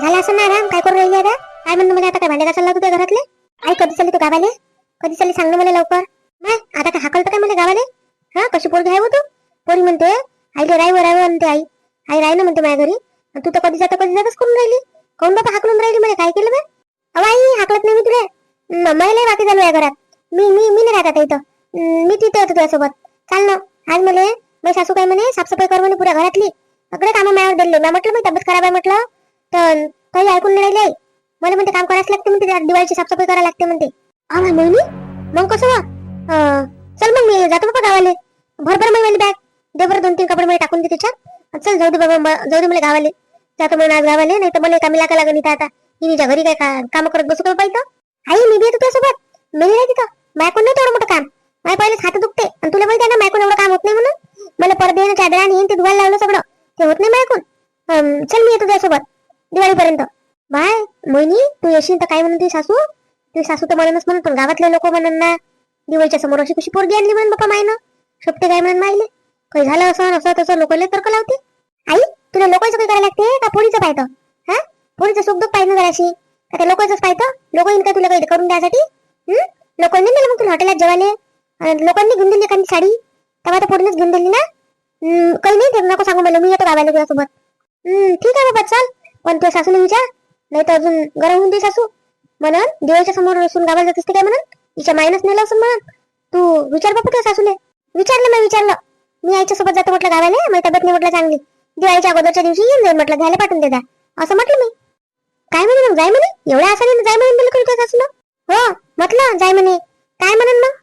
झाला असं ना आराम काय करून राहिली आता? काय म्हणणं मला आता? काय भांडे घासायला लागू त्या घरातले? आई कधी चालली तू गावाले? कधी चालली सांग ना मला लवकर. मग आता काय हाकलतो काय मला गावाले? हा कशी पोरगी आहे हो तू? पोरी म्हणते आईले राय राय म्हणते आई. आई राय ना म्हणते माझ्या घरी. आणि तू तर कधी जाता कधी जातच करून राहिली. कोण बाबा हाकलून राहिली मला? काय केलं बा आई हाकलत नाही मी तुला. मला बाकी झालो या घरात. मी मी मी नाही राहत इथं. मी तिथे होतो तुझ्यासोबत. चाल ना. आज मला माझी सासू काय म्हणे साफसफाई कर म्हणे पुऱ्या घरातली. सगळे कामं माझ्यावर दिले मी म्हटलं मी तब्येत खराब आहे म्हटलं. तर काही ऐकून नाही राहिले. मला म्हणते काम करायला लागते म्हणते दिवाळीची साफसफाई करायला लागते म्हणते. हा ना मोहिनी? मग कसं बा? चल मग मी जातो बाबा गावाले. भरभर मग माझी बॅग दे दोन तीन कपडे मला टाकून दे त्याच्यात. चल जाऊ दे बाबा जाऊ दे मला गावाले. जातो म्हणून आज गावाले नाही तर मला कामी लागा लागेल इथं आता. तिच्या घरी काय काम करत बसू का पाहिजे आई मी बी येतो तुझ्यासोबत. मी नाही तिथं. मायकोन नाही तेवढं मोठं काम. माझ्या पहिलेच हात दुखते. आणि तुला माहिती आहे ना मायकून एवढं काम होत नाही म्हणून. मला पडदे चादर आणि ते धुवायला लावलं सगळं. ते होत नाही मायकून चल मी येतो तुझ्यासोबत. दिवाळीपर्यंत. बाय मोहिनी तू येशील तर काय म्हणून तुझी सासू? तुझी सासू तर म्हणूनच म्हणून पण गावातले लोक म्हणून ना. दिवाळीच्या समोर अशी कशी पोरगी आणली म्हणून बाप्पा मायनं. शोभते काय म्हणून मायले? काही झालं असं असं तसं लोकांना तर्क लावते. आई तुला लोकांचं काही करायला लागते? का पोरीचं पाहतं हा? पोरीचं सुख दुःख पाहिजे जराशी. का त्या लोकांचंच पाहतं लोक येईन का तुला काही करून द्यासाठी? लोकांनी दिलं मग तुला हॉटेलात जेवायला? लोकांनी घेऊन दिली एखादी साडी? तेव्हा तर पोरीनेच घेऊन दिली ना? काही नाही ते नको सांगू मला. मी येतो गावाला तुझ्यासोबत. हं, ठीक आहे बाबा चल. पण तो सासूने विचार नाही तर अजून गरम होऊन दे सासू. म्हणून दिवाळीच्या समोर असून गावाला जात असते काय म्हणून? तिच्या मायनस नेलं असं म्हणून. तू विचार बापू त्या सासूले. विचारलं मी विचारलं. मी आईच्या सोबत जातो म्हटलं गावाला माझी तब्येत नाही म्हटलं चांगली. दिवाळीच्या अगोदरच्या दिवशी येऊन जाईल म्हटलं घ्यायला पाठवून देता असं म्हटलं मी. काय म्हणे मग जाय म्हणे? एवढ्या आसाने जाय म्हणे बिलकुल त्या सासूला. हो म्हटलं जाय म्हणे. काय म्हणून मग?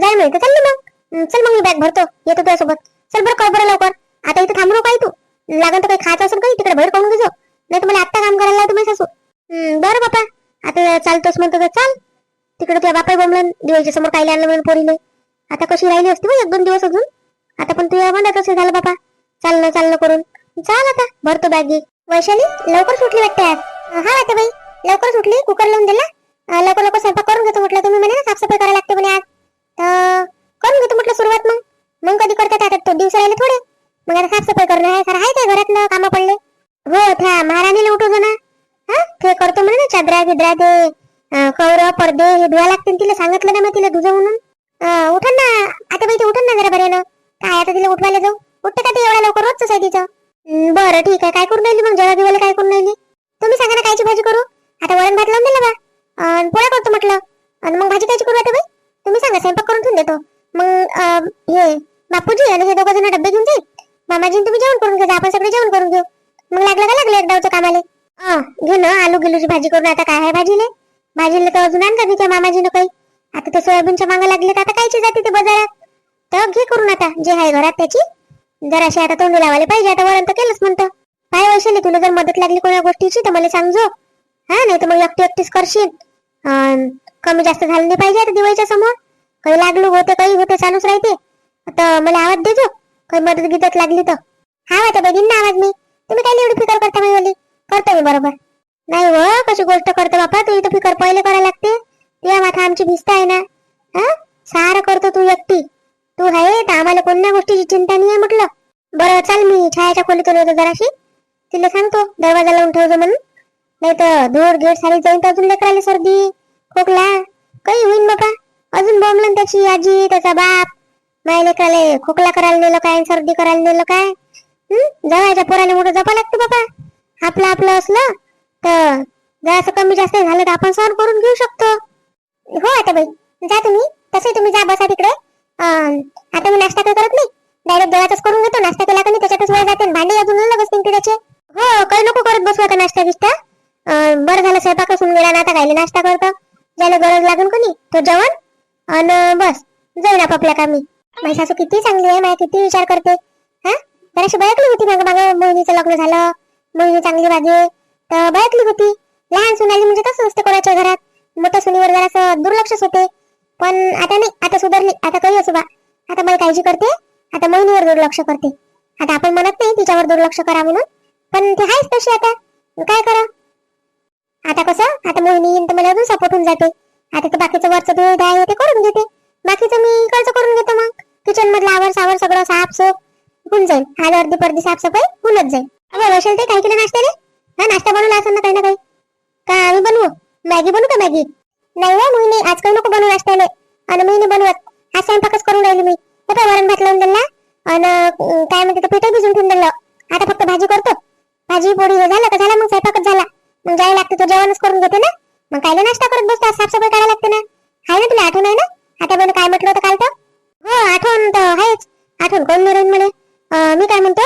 जाय म्हणे तर चालली मग. चल मग मी बॅग भरतो येतो तुझ्यासोबत. चल बरं कर हो, बरं लवकर. आता इथं थांबलो काय तू. लागन तर काही खायचं असेल काही तिकडे बाहेर काढून घेजो. नाही तुम्हाला आता आत्ता काम करायला लावतो माझी सासू. बरं बापा. आता चालतोस म्हणतो तर चाल. तिकडे तुझ्या बापाई बोमलं दिवाळीच्या समोर काही आणलं म्हणून पोरीले. आता कशी राहिली असती बघ एक दोन दिवस अजून. आता पण तुझ्या म्हणत असेल झालं बापा. चालणं चालणं करून. चाल आता भरतो बॅगी. वैशाली लवकर सुटली वाटते आज. हा वाटते बाई लवकर सुटली कुकर लावून दिला. लवकर लवकर स्वयंपाक करून घेतो म्हटलं तुम्ही म्हणे ना साफसफाई करायला लागते म्हणे आज. तर करून घेतो म्हटलं सुरुवात मग. मग कधी करतात आता तो दिवस राहिले थोडे. मग आता साफसफाई करणं आहे सर आहे काय घरातलं कामा पडले हो त्या महाराणीला उठवतो ना हा ते करतो म्हणे ते कवर पडदे हे धुवा लागते तिला सांगितलं ना मग तिला धुजो म्हणून. अं, उठन ना. आता बाई ते उठन ना जरा बऱ्यानं काय आता तिला उठवायला जाऊ? उठते का ते एवढ्या लवकर रोजच आहे तिचं बरं ठीक आहे. काय करून राहिली मग? जेव्हा बिवायला काय करून राहिली? तुम्ही सांगा ना कायची भाजी करू? आता वरण भात लावून दिला बा. पोळ्या करतो म्हटलं. आणि मग भाजी कायची करू आता बाई? तुम्ही सांगा स्वयंपाक करून ठेवून देतो. मग अं, हे बापूजी आणि हे दोघं जण डब्बे घेऊन जाईल. मामाजी तुम्ही जेवण करून घ्या. आपण सगळे जेवण करून घेऊ. मग लागलं का लागलं एकदावचं कामाले कामाला? घे ना आलू गिलूची भाजी करून आता काय आहे भाजीले? भाजीला तर अजून आणलं तिच्या मामाजीनं काही? आता ते सोयाबीनच्या मागं लागले तर आता कायची जाते ते बाजारात? तर घे करून आता जे आहे घरात त्याची. जराशी आता तोंड लावायला पाहिजे आता वरण तर केलंच म्हणतं. काय वैशाली तुला जर मदत लागली कोणा गोष्टीची तर मला सांगजो हा नाही तर मग एकटी एकटीच करशील. कमी जास्त झालं नाही पाहिजे आता दिवाळीच्या समोर. काही लागलो होते काही होते चालूच राहते. आता मला आवाज देजो काही मदत गिदत लागली तर. हा आता बघीन ना आवाज मी. तुम्ही काय एवढी फिकर करता मी करतो मी बरोबर. नाही व कशी गोष्ट करतो बापा तू इथं फिकर पहिले करायला लागते. तुझ्या माथा आमची भिस्त आहे ना. हा? सारं करतो तू एकटी. तू आहे तर आम्हाला कोणत्या गोष्टीची चिंता नाही आहे म्हटलं. बरं चाल मी छायाच्या खोलीतून येतो जराशी. तिला सांगतो दरवाजा लावून ठेवतो म्हणून. नाही तर धूळ गेट सारी जाईन तर अजून लेकराला सर्दी खोकला. काही होईन बापा. अजून बोंबलन त्याची आजी त्याचा बाप. माझ्या लेकराला खोकला करायला नेलं काय सर्दी करायला नेलं काय? हम्म जवळच्या पोराला मोठं जपा लागतं बापा. आपलं आपलं असलं तर जरासं कमी जास्त झालं तर आपण सहन करून घेऊ शकतो. हो आता बाई. जा तुम्ही. तसे तुम्ही जा बसा तिकडे. आता मी नाश्ता काही करत नाही. डायरेक्ट देवाचाच करून घेतो. नाश्ता केला का नाही त्याच्यातच वेळ जाते. भांडे अजून बसतील निघते त्याचे. हो काही नको करत बसू आता नाश्ता बिस्टा बरं झालं स्वयंपाक असून गेला ना आता खायला नाश्ता करतो. ज्याला गरज लागून कोणी तो जेवण. आणि बस. जाईन आपापल्या कामी. माझी सासू किती चांगली आहे माझ्या किती विचार करते. हा? जराशी बळकली होती मागं मागं. मोहिनीचं लग्न झालं. मोहिनी चांगली वागे तर बळकली होती. लहान सुनाली म्हणजे कसं असते कोणाच्या घरात. मोठ्या सुनीवर जरासं दुर्लक्षच होते. पण आता नाही. आता सुधारली. आता काही असू बा आता मला काळजी करते. आता मोहिनीवर दुर्लक्ष करते. आता आपण म्हणत नाही तिच्यावर दुर्लक्ष करा म्हणून. पण ते आहेच तशी आता. काय करा? आता कसं? आता मोहिनी तर मला अजून सपोर्ट होऊन जाते. आता तर बाकीचं वरचं दूध आहे ते करून घेते. बाकीचं मी कर्ज करून घेतो मग. किचन मधला आवर सावर सगळं साफ सोप होऊन जाईल. आज अर्धी पर्दी साफसफाई होऊनच जाईल. अगं वैशाल ते काय केलं नाश्त्याने हा नाश्ता बनवला असं ना काही ना काही. का आम्ही बनवू? मॅगी बनवू का मॅगी? नाही हो मोहिनी आज काही नको बनवू नाश्त्याने आणि मी नाही बनवत. हा स्वयंपाकच करून राहिली मी. आता वरण भात लावून दिला. आणि काय म्हणते तर पिठं भिजून ठेवून दिलं. आता फक्त भाजी करतो. भाजी पोळी हे झालं का? झाला मग स्वयंपाकच झाला. मग जायला लागते तो जेवणच करून घेते ना. मग काय नाश्ता करत बसतो? साफसफाई करायला लागते ना. आहे ना तुला आठवण आहे ना? आता बरं काय म्हटलं होतं काल तर हो आठवण तर आहेच. आठवण कोण नाही राहील म्हणे. मी काय म्हणतो?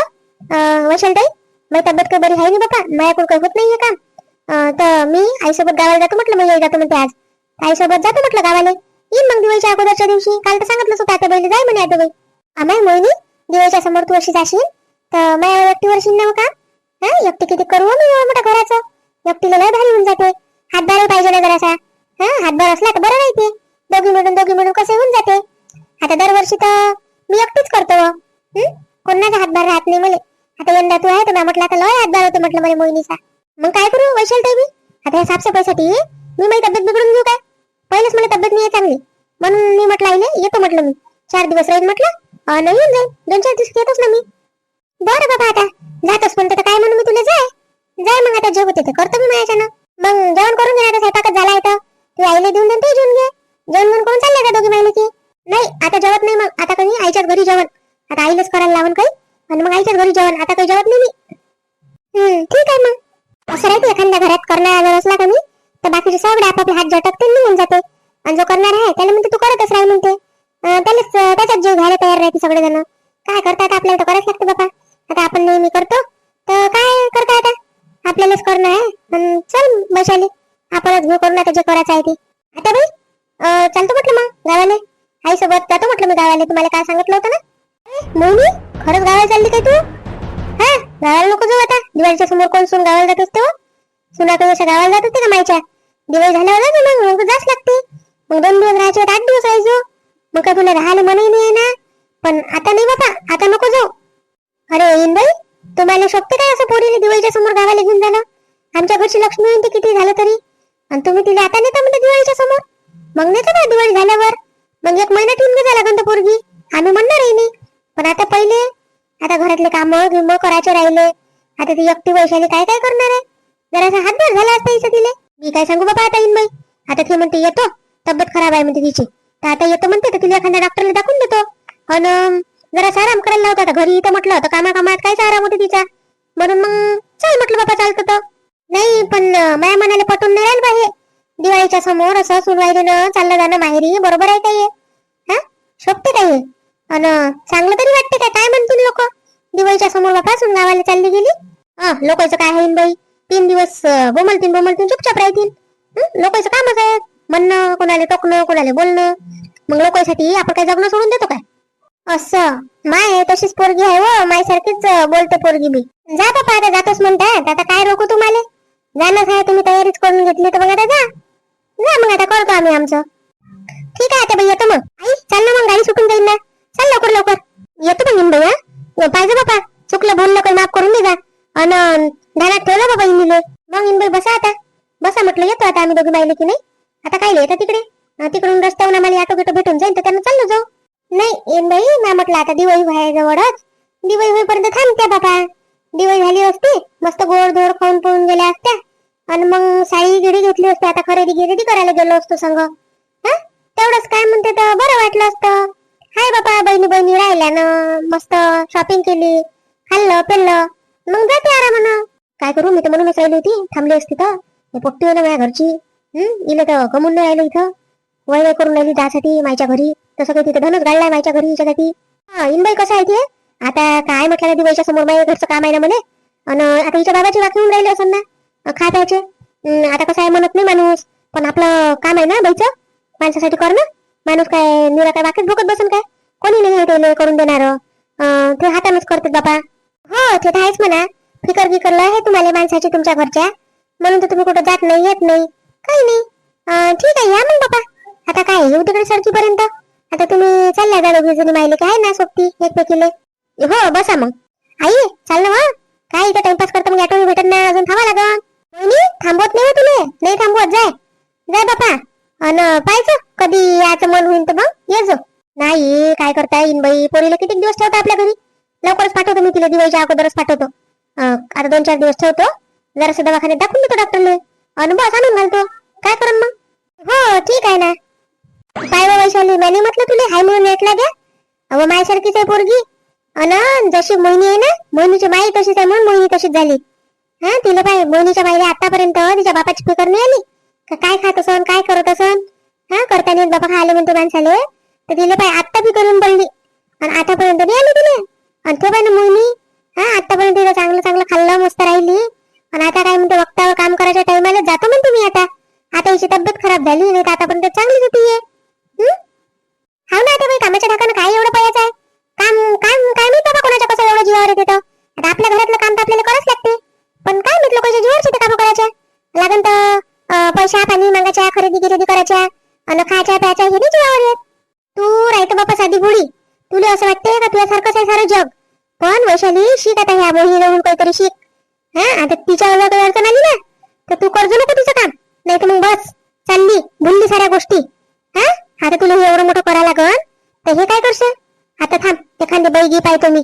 अं, वैशालताई माझी तब्येत काही बरी आहे नाही बापा? माझ्याकडून काही होत नाहीये काम तर मी आईसोबत गावाला जातो म्हटलं मग जातो म्हणते आज. आईसोबत जातो म्हटलं गावाला. येईन मग दिवाळीच्या अगोदरच्या दिवशी. काल तर सांगितलं होतं आता बैल जाय म्हणे आता बाई आम्ही मोहिनी दिवाळीच्या समोर तू अशी जाशील तर माझ्या एकटी वर्षी नाव हो का? हा एकटी किती करू हो मी हो मोठ्या घराचं? एकटीला लय भारी होऊन जाते. हातभार पाहिजे ना जरासा. हा हातभार असला तर बरं राहते. दोघी मिळून दोघी मिळून कसं होऊन जाते. आता दरवर्षी तर मी एकटीच करतो कोणाचा हातभार राहत नाही मला. आता यंदा तू आहे तर मी म्हटलं आता लय हातभार होतो म्हटलं मला मोहिनीचा. मग काय करू वैशाल ताई मी आता या साफसफाईसाठी मी माझी तब्येत बिघडून घेऊ काय? पहिलेच मला तब्येत नाही चांगली. म्हणून मी म्हटलं आईले येतो म्हटलं मी. चार दिवस राहील म्हटलं. नाही येऊन जाईल. दोन चार दिवस येतोच ना मी. बरं बाबा आता जातोस पण तर काय म्हणू मी तुला जाय. जाय मग आता जेवत येते करतो मी माझ्याच्यानं. मग जेवण करून घे आता स्वयंपाकच झाला आहे तू आईला देऊन दे तू जेवून घे. जेवण म्हणून कोण चाललंय का दोघी माहिले नाही आता जेवत नाही मग. आता कधी? आईच्याच घरी जेवण. आता आईलाच करायला लावून काही? आणि मग आईच्याच घरी जेवण. आता काही जेवत नाही मी. हम्म ठीक आहे मग. असं राहते एखाद्या घरात करणारा जर असला का मी? तर बाकीचे सगळे आपापले हात झटकते निघून जाते. आणि जो करणार आहे त्याला म्हणते तू करतच राह म्हणते. त्याला त्यालाच त्याच्यात जीव घ्यायला तयार राहते सगळेजण. काय करतात आपल्याला तर करायच लागते बाबा आता आपण नेहमी करतो. तर काय करता आता? आपल्यालाच करणं आहे. अन चल वैशाली आपणच घेऊ करून आता जे करायचं आहे ते. आता बाई चालतो म्हटलं मग गावाले. आई सोबत जातो म्हटलं मी गावाले. तुम्हाला काय सांगितलं होतं ना? ए, मोहिनी? खरंच गावाला चालली काय तू? हा? गावाला नको जाऊ आता. दिवाळीच्या समोर कोण सून गावाला जात असते हो? सुना काही अशा गावाला जात असते का मायच्या दिवाळी झाल्यावर मग मग जाच लागते. मग दोन दिवस राहायचे होते, आठ दिवस राहायचो. मग काय तुला राहायला मनही नाही आहे ना पण आता नाही बाबा आता नको जाऊ. अरे येईन बाई तुम्हाला शोभते काय असं पोरीने दिवाळीच्या समोर गावाला घेऊन जाणं? आमच्या घरची लक्ष्मी येऊन किती झालं तरी. आणि तुम्ही तिला आता नेता म्हणते दिवाळीच्या समोर? मग नेता ना दिवाळी झाल्यावर. मग एक महिना ठेवून घे लागन पोरगी. आम्ही म्हणणार आहे नाही. पण आता पहिले आता घरातले काम गिम करायचे राहिले. आता ती एकटी वैशाली काय काय करणार आहे? जरासा हातभार झाला असता हिचं तिले. मी काय सांगू बाबा आता येईन बाई? आता ती म्हणते येतो. तब्येत खराब आहे म्हणते तिची. तर आता येतो म्हणते तर तिला एखाद्या डॉक्टरला दाखवून देतो. अन जरासा आराम करायला लावतो. आता घरी इथं म्हटलं तर कामा कामात कायच आराम होते तिचा. म्हणून मग चल म्हटलं बाबा चालतं तर. नाही पण माया मनाला पटून नाही राहील बाहेर हे. दिवाळीच्या समोर असं सुनवाईनं चाललं जाणं माहेरी बरोबर आहे काय हे? हा? शोभते काय अन चांगलं तरी वाटते काय काय म्हणतील लोक? दिवाळीच्या समोर बापासून गावाला चालली गेली? हा लोकांचं काय होईन बाई? तीन दिवस बोमलतीन बोमलतीन चुपचाप राहतील. लोकांचं कामच आहे. म्हणणं कोणाला टोकणं कोणाला बोलणं. मग लोकांसाठी आपण काय जगणं सोडून देतो काय? असं. माय तशीच पोरगी आहे हो. व माय सारखीच बोलते पोरगी मी. जा बापा आता जातोच म्हणतात आता काय रोखू तुम्हाला? जाणंच आहे तुम्ही तयारीच करून घेतली तर मग आता जा. जा मग आता करतो आम्ही आमचं. ठीक आहे आता बाई येतो मग. येतो आता की नाही? आता काय येतं तिकडे? तिकडून रस्त्यावर आम्हाला ऑटो गिटो भेटून जाईल तर त्यांना चाललो जाऊ. नाही येन बाई. ना म्हटलं आता दिवाळी व्हाय जवळच. दिवाळी होईपर्यंत थांबत्या बाबा दिवाळी झाली असती मस्त गोड धोड खाऊन पळून गेल्या असत्या. आणि मग साडी गिडी घेतली असते आता खरेदी गिरेदी करायला गेलो असतो संग. हा? तेवढंच काय म्हणते तर बरं वाटलं असतं. हाय बाबा बहिणी बहिणी राहिल्या ना मस्त शॉपिंग केली. खाल्लं पेल्लं. मग जाते आरामानं. काय करू? मी तर म्हणूनच राहिली होती. थांबली असती तर. पोट्टी हो ना माझ्या घरची. इला तर कमून नाही राहिलं इथं. वय वय करून राहिली त्यासाठी माझ्या घरी. तसं काही तिथे धनच गाडलाय माझ्या घरी हिच्यासाठी हा इनबाई कसं आहे ते? आता काय म्हटलं ना दिवाळीच्या समोर माझ्या घरचं काम आहे ना म्हणे. आणि आता हिच्या बाबाची वाकी होऊन राहिली असं ना. खा प्यायचे. आता कसं आहे म्हणत नाही माणूस. पण आपलं काम आहे ना बाईचं माणसासाठी कर ना माणूस काय निरा काय वाकेत भोकत बसून काय? कोणी नाही ते करून देणार. ते हातानच करतात बाबा हो ते तर आहेच म्हणा. फिकर गिकरला आहे तुम्हाला माणसाची तुमच्या घरच्या. म्हणून तर तुम्ही कुठं जात नाही येत नाही. काही नाही. ठीक आहे या मग बाबा आता काय येऊ तिकडे सडकीपर्यंत आता तुम्ही चालल्या जा दोघी जणी माहिले काय ना सोबती एकमेकीले हो बसा मग. आई चाल ना काय इथं टाइमपास करतो मग ऑटो भेटत नाही अजून थांबा लागन. नाही थांबवत नाही हो तुले. नाही थांबवत जाय. जाय बापा. अन पाहायचं कधी याचं मन होईल तर मग ये जो. नाही काय करता येईन बाई? पोरीला किती दिवस ठेवता आपल्या घरी? लवकरच पाठवतो मी तिला दिवाळीच्या अगोदरच पाठवतो. आता दोन चार दिवस ठेवतो. जरासं दवाखान्यात दाखवून देतो डॉक्टरने अनुभव बस आणून घालतो काय करण मग? हो ठीक आहे ना. काय वैशाली मॅने म्हटलं तुला हाय म्हणून नेटला द्या. अहो माझ्यासारखीच आहे पोरगी. अन जशी मोहिनी आहे ना मोहिनीची माई तशीच आहे म्हणून मोहिनी तशीच झाली. हा तिला पाय मोहिनीच्या बाईला आतापर्यंत तिच्या बापाची फिकर नाही आली. का काय खात असन काय करत असन? हा करताना बापा खायला म्हणतो माणसाले. तर तिला पाय आत्ता फिकर येऊन पडली. आणि आतापर्यंत नाही आली तिला. आणि ते पाय ना मोहिनी. हा आतापर्यंत तिला चांगलं चांगलं खाल्लं मस्त राहिली. आणि आता काय म्हणते वक्तावर काम करायच्या टायमाला जातो म्हणते मी आता. आता हिची तब्येत खराब झाली नाही तर आतापर्यंत चांगलीच होती हा? हाव ना आता बाई कामाच्या ढाकानं काय एवढं पायाचं आहे? काम काम काय माहीत बाबा कोणाच्या कसं एवढं जीवावर येते तर आता आपल्या घरातलं काम तर आपल्याला करावंच लागते. पण काय म्हटलं लोकांच्या जीवावर ते काम करायच्या? लागन तर पैसा पाणी मागायच्या खरेदी गिरेदी करायच्या आणि खायच्या प्यायच्या हे नाही जीवावर येत तू राहतो बापा साधी भोळी तुला असं वाटते का तुझ्यासारखंच आहे सारं जग पण वैशाली शिक आता ह्या मोहिनी होऊन काहीतरी शिक हा आता तिच्या वेळेला काही अडचण आली ना तर तू करजो नको तिचं काम नाही तर मग बस चालली भुलली साऱ्या गोष्टी हा? आता तुला हे एवढं मोठं करायला लागल तर हे काय करशील? आता थांब एखादी बैगी पाहतो मी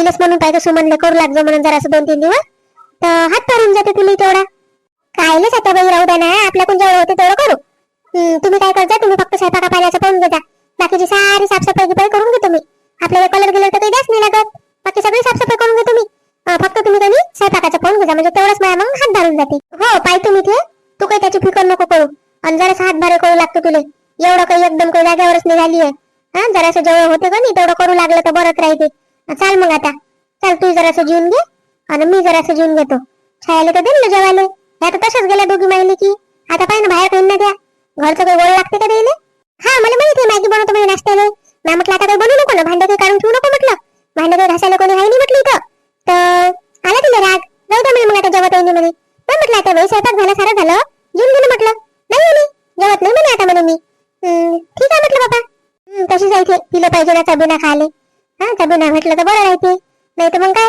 इलस म्हणून पाहिजे सुमनले करू लागजो म्हणून जरा दोन तीन दिवस. तर हात पारून जाते तुला तेवढा. कायलेच आता बाई राहू द्या ना आपल्याकडून जेवढं होते तेवढं करू. तुम्ही काय करता तुम्ही फक्त स्वयंपाका पाण्याचं पाहून घेता बाकीची सारी साफसफाई गिफाई करून घेतो तुम्ही. आपल्याला कलर गेलं तर काही द्याच नाही लागत. बाकी सगळी साफसफाई करून घेतो तुम्ही. फक्त तुम्ही कधी स्वयंपाकाचं पाहून घेता म्हणजे तेवढंच माझ्या मग हात धारून जाते. हो पाय तुम्ही ते तू काही त्याची फिकर नको करू. आणि जरा हात भारे करू लागतो तुला. एवढं काही एकदम काही जागेवरच नाही आहे हा जरासं जेवढं होते का नाही तेवढं करू लागलं तर बरंच राहते. चाल मग आता. चाल तू जरासं जेवून घे आणि मी जरासं जेवून घेतो. छायाला तर दिलं जेवायला. ह्या तर तशाच गेल्या दोघी माहिली की. आता पाहिजे बाहेर काही ना द्या घरचं काही गोळ लागते का द्यायला हा मला माहिती आहे मॅगी बनवतो म्हणजे नाश्त्याला. मॅम म्हटलं आता काही बनवू नको ना भांडे काही काढून ठेवू नको म्हटलं. भांडे काही घासायला कोणी आहे नाही म्हटलं इथं. तर आला तिला राग. जाऊ द्या म्हणे मग आता जेवत येईल म्हणे. पण म्हटलं आता बाई स्वयंपाक झाला सारं झालं जेवून गेलं म्हटलं नाही म्हणे जेवत नाही म्हणे आता म्हणे मी हम्म, ठीक आहे म्हटलं बाबा हम्म, तशीच आहे ते तिला पाहिजे ना चबिना खाले. हा चबिना भेटलं तर बरं राहते. नाही तर मग काय?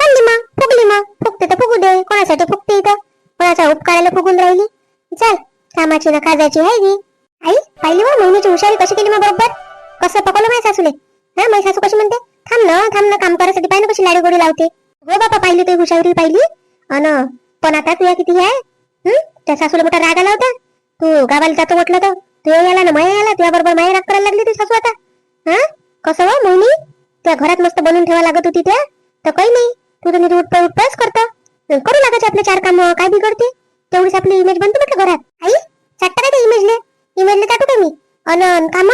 खाल्ली मग फुगली मग. फुगते तर फुगू दे. कोणासाठी फुगते इथं? कोणाचा उपकाराला फुगून राहिली? चल कामाची ना खाजायची आहे ती आई पाहिली मग महिन्याची हुशारी कशी केली मग बरोबर? कसं पकवलं माझ्या सासूले? हा माझी सासू कशी म्हणते? थांब ना थांब ना काम करायसाठी पाहिलं कशी लाडी गोडी लावते. हो बापा पाहिली ते हुशारी पाहिली. अन पण आता तुया किती आहे हम्म त्या सासूला मोठा राग आला होता. तू गावाला जातो म्हटलं तर. तू याला ना माया आला तुझ्या बरोबर माया राग करायला लागली ती सासू आता. हा? कसं हो मोहिनी? त्या घरात मस्त बनवून ठेवा लागत होती त्या? तर काही नाही. तू तर नीट उठप उठपच करतो. करू लागायचे आपले चार काम काय बिघडते? तेवढीच आपली इमेज बनते म्हटलं घरात. आई चाटता काय त्या इमेजले इमेजले चाटू का मी? अन काम?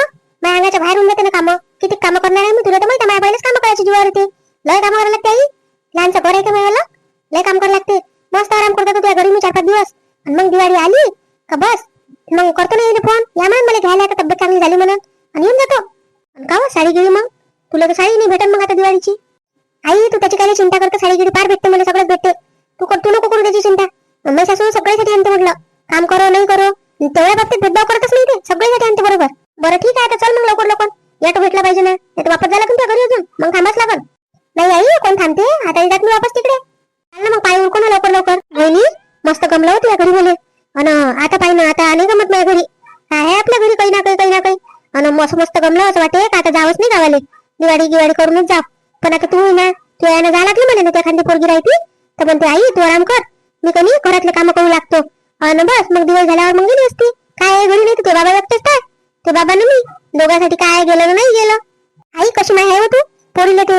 माझ्या अंगाच्या बाहेर होऊन जाते ना कामं. किती कामं करणार आहे मी? तुला तर माहिती आहे, माझ्या पहिलेच कामं करायची जीवावर ते लय कामं करायला लागते आई. लहानचं घर आहे का मला लय काम करायला लागते. मस्त आराम करतो तुझ्या घरी मी चार पाच दिवस. आणि मग दिवाळी आली का बस? मग करतो ना फोन या म्हणून मला घ्यायला तब्येत चांगली झाली म्हणून. आणि येऊन जातो. का हो, साडी गिळी मग? तुला तर साडी नाही भेटत मग आता दिवाळीची. आई तू त्याची काय चिंता करतो? साडी गिळी पार भेटते मला सगळंच भेटते. तू करतो तू नको करू त्याची चिंता. मम्मी सासू सगळ्यासाठी आणते म्हटलं. काम करो नाही करो. तेवढ्या बाबतीत भेदभाव करतच नाही ते. सगळ्यासाठी आणते बरोबर. बरं ठीक आहे आता चल मग लवकर लवकर. याटो भेटला पाहिजे ना. नाही तर वापस झाला तुमच्या घरी अजून. मग थांबाच लागल. नाही आई कोण थांबते? आता येतात मी वापस तिकडे. ना मग पाय उरको ना लवकर लवकर. बहिणी मस्त गमला होती गाडी गिवाडी करूनच जा. पण आता तू ना तू यायला जा लागली म्हणे ना त्या खांदी पोरगी राहती तर म्हणते आई तू आराम कर. मी कमी घरातले काम करू लागतो. अन बस मग दिवस झाल्यावर मग गेली असती. काय आहे घरी नाही तर ते बाबा लागतेस काय ते बाबा ना मी दोघांसाठी काय गेलं नाही गेलं. आई कशी माय आहे हो तू? पोरीला ते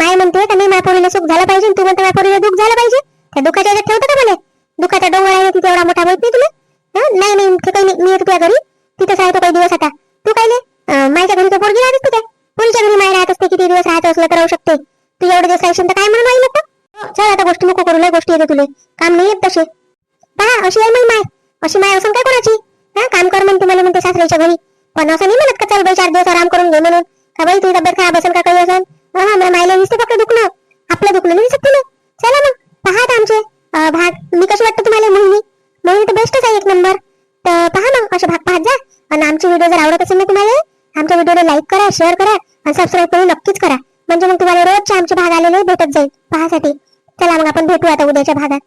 माय म्हणते का नाही माय पोरीला सुख झालं पाहिजे तू म्हणते माय पोरीला दुःख झालं पाहिजे. त्या दुःखाच्या याच्यात ठेवतो का मला दुःखाचा डोंगर आहे तिथे एवढा मोठा माहीत नाही तुला नाही नाही ते काही नाही. मी येतो तुझ्या घरी. तिथंच आहे तो काही दिवस आता. तू काय नाही माझ्या घरी तर पोरगी राहतेस असते काय? पोरीच्या घरी माय राहत असते किती दिवस राहत असलं तर राहू शकते. तू एवढे दिवस राहशील तर काय म्हणून राहील नको? चल आता गोष्टी नको करू लय गोष्टी येते तुले. काम नाही येत तसे. पहा अशी आहे मग माय. अशी माय असं काय कोणाची? हा काम कर म्हणते मला म्हणते सासऱ्याच्या घरी. पण असं नाही म्हणत का चल बाई चार दिवस आराम करून घे म्हणून. का बाई तुझी तब्येत खराब असेल का काही असेल हा मला मायला दिसते फक्त दुखणं. आपलं दुखणं नाही दिसत तुला. चला मग पहा आमचे. भाग मी कशी वाटतं तुम्हाला मोहिनी? मोहिनी तर बेस्टच आहे एक नंबर तर पहा मग असे भाग पाहत जा. आणि आमचे व्हिडिओ जर आवडत असेल ना तुम्हाला आमच्या व्हिडिओला लाईक करा शेअर करा. आणि सबस्क्राईब करून नक्कीच करा. म्हणजे मग तुम्हाला रोजचे आमचे भाग आलेले भेटत जाईल. पाहासाठी. चला मग आपण भेटू आता उद्याच्या भागात.